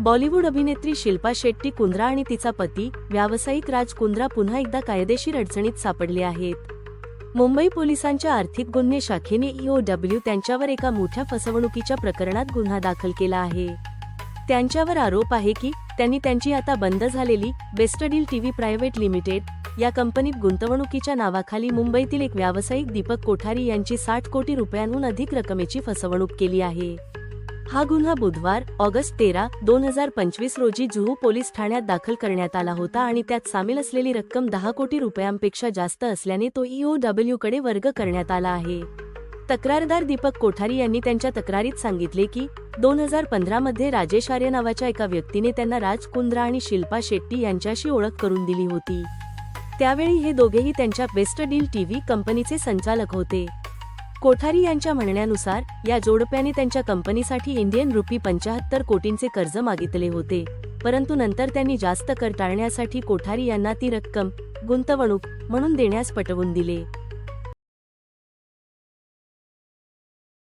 बॉलिवूड अभिनेत्री शिल्पा शेट्टी कुंद्रा आणि तिचा पती व्यावसायिक राज कुंद्रा पुन्हा एकदा कायदेशीर अडचणीत सापडले आहेत. मुंबई पोलिसांच्या आर्थिक गुन्हे शाखेने ईओडब्ल्यू त्यांच्यावर एका मोठ्या फसवणुकीच्या प्रकरणात गुन्हा दाखल केला आहे. त्यांच्यावर आरोप आहे की त्यांनी त्यांची आता बंद झालेली बेस्टडील टीव्ही प्रायव्हेट लिमिटेड या कंपनीत गुंतवणुकीच्या नावाखाली मुंबईतील एक व्यावसायिक दीपक कोठारी यांची साठ कोटी रुपयांहून अधिक रकमेची फसवणूक केली आहे. हा गुन्हा बुधवार ऑगस्ट तेरा दोन हजार पंचवीस रोजी जुहू पोलीस ठाण्यात दाखल करण्यात आला होता आणि त्यात सामील असलेली रक्कम दहा कोटी रुपयांपेक्षा जास्त असल्याने तो ईओडब्ल्यू कडे वर्ग करण्यात आला आहे. तक्रारदार दीपक कोठारी यांनी त्यांच्या तक्रारीत सांगितले की दोन हजार पंधरा मध्ये राजेश आर्य नावाच्या एका व्यक्तीने त्यांना राज कुंद्रा आणि शिल्पा शेट्टी यांच्याशी ओळख करून दिली होती. त्यावेळी हे दोघेही त्यांच्या बेस्ट डील टीव्ही कंपनीचे संचालक होते. कोठारी यांच्या म्हणण्यानुसार या जोडप्याने त्यांच्या कंपनीसाठी इंडियन रुपी पंचाहत्तर कोटींचे कर्ज मागितले होते. परंतु नंतर त्यांनी जास्त कर टाळण्यासाठी कोठारी यांना ती रक्कम गुंतवणूक म्हणून देण्यास पटवून दिले.